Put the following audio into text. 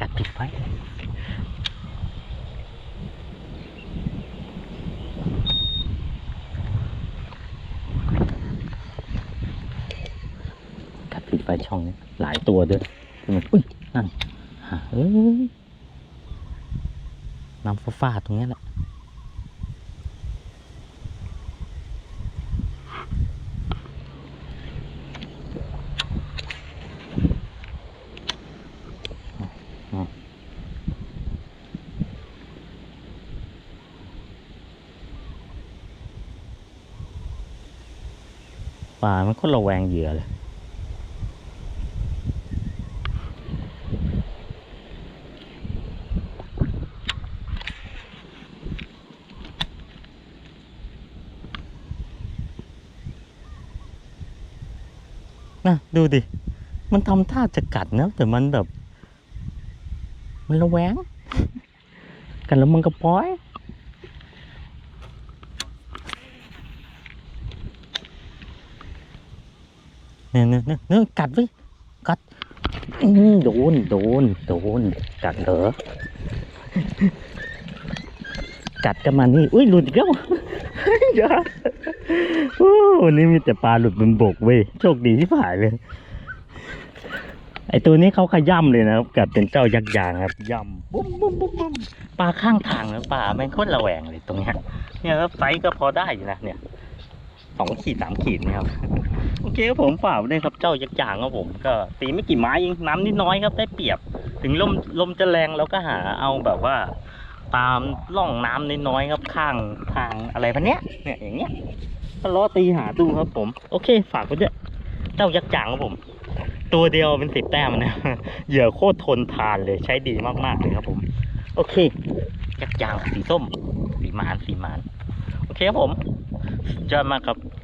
กัดติดไฟกัดติดไฟช่องนี้หลายตัวด้วยมันอุ้ยนั่นหาเอ้ยน้ำฟ้าๆตรงนี้แหละ ปลามันก็ระแวงเหยื่อเลยนะดูดิ มันทำท่าจะกัดนะ แต่มันแบบ มันระแวง กันแล้วมันก็ปล่อย เนี่ยเนี่ยเนี่ยกัดไว้กัดโดนโดนโดนกัดเหรอกัดกันมานี่อุ้ยหลุดแล้วอย่าโอ้วันนี้มีแต่ปลาหลุดบนบกเว้ยโชคดีที่ผ่านเลย ไอตัวนี้เขาขย่ำเลยนะครับกัดเป็นเจ้ายักษ์ยางครับย่ำบุ้มบุ้มบุ้มบุ้มปลาข้างทางนะปลาแม่งโคตรระแวงเลยตรงเนี้ยเนี่ยครับไซส์ก็พอได้อยู่นะเนี่ย สองขีดสามขีดนะครับโอเคครับผมฝากได้ครับเจ้ายักษ์ยางครับผมก็ตีไม่กี่ไม้เองน้ำนิดน้อยครับได้เปรียบ ถึงลมลมจะแรงเราก็หาเอาแบบว่า ตามร่องน้ำนิดน้อยครับข้างทางอะไรพันเนี้ยเนี่ยอย่างเงี้ยก็ล้อตีหาดูครับผม โอเค ฝากไว้ด้วยเจ้ายักษ์จางครับผม ตัวเดียวเป็นสิบแต้มนะเหยื่อโคตรทนทานเลยใช้ดีมากๆเลยครับผม โอเค ยักษ์จางสีส้ม สีหมานสีหมาน โอเคครับผม สุด